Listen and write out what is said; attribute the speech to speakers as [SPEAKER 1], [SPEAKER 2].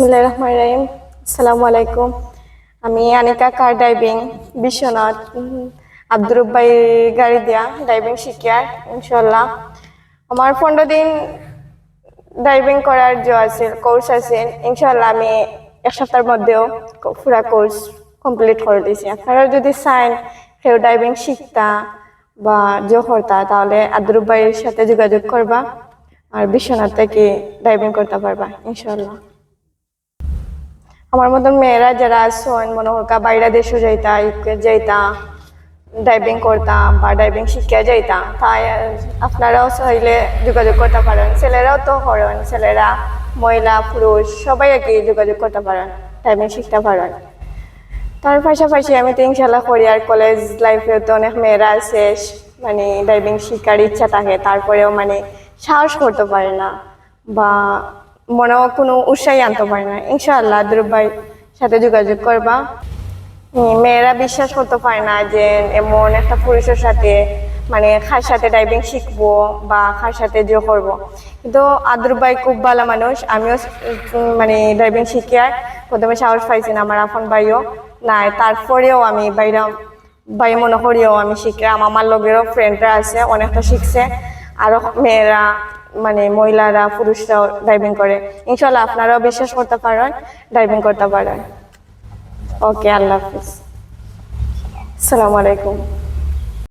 [SPEAKER 1] বিসমুল্লাহ রহমান রহিম আসসালামু আলাইকুম। আমি আনিকা কার ড্রাইভিং বিশ্বনাথ। উম, আব্দুর গাড়ি দিয়া ড্রাইভিং শিখিয়ার ইনশাল্লাহ আমার পনেরো দিন ড্রাইভিং করার যে আছে কোর্স আছে ইনশাল্লাহ আমি এক সপ্তাহের মধ্যেও পুরা কোর্স কমপ্লিট করে দিয়েছি। আপনারা যদি চান কেউ ড্রাইভিং শিখতা বা যে করতা তাহলে আব্দুর রব্বাইয়ের সাথে যোগাযোগ করবা আর বিশ্বনাথ থেকে ড্রাইভিং করতে পারবা ইনশাল্লাহ আমার মতন মেয়েরা যারা আছেন মনে হোক বাইরে দেশে যাইতা ইউকে যাইতা ডাইভিং করতাম বা ডাইভিং শিখিয়া যাইতাম তাই আপনারাও চাইলে যোগাযোগ করতে পারেন। ছেলেরাও তো করেন ছেলেরা, মহিলা, পুরুষ, সবাই আর কি যোগাযোগ করতে পারেন ডাইভিং শিখতে পারেন। তার পাশাপাশি আমি তো ইনশাল্লাহ করি আর কলেজ লাইফে তো অনেক মেয়েরা আছে মানে ডাইভিং শিখার ইচ্ছা থাকে, তারপরেও মানে সাহস করতে পারে না, বা মনেও কোনো উৎসাহী আনতে পারে না। ইনশাআল্লাহ দ্রব্যাই সাথে যোগাযোগ করবা। মেয়েরা বিশ্বাস করতে পারে না যে এমন একটা পুরুষের সাথে মানে খার সাথে ড্রাইভিং শিখব বা খার সাথে যে করব। কিন্তু আদর ভাই খুব ভালো মানুষ, আমিও মানে ড্রাইভিং শিখি আর প্রথমে সাহস পাইছি না আমার আপন ভাইও। নাই তারপরেও আমি বাইরে ভাই মনে করিও আমি শিখলাম আমার লগেরও ফ্রেন্ডরা আছে, অনেকটা শিখছে। আরও মেয়েরা মানে মহিলারা, পুরুষরাও ড্রাইভিং করে। ইনশাল্লাহ আপনারাও বিশ্বাস করতে পারেন ড্রাইভিং করতে পারেন। ওকে আল্লাহ হাফিজ। আসসালামু আলাইকুম।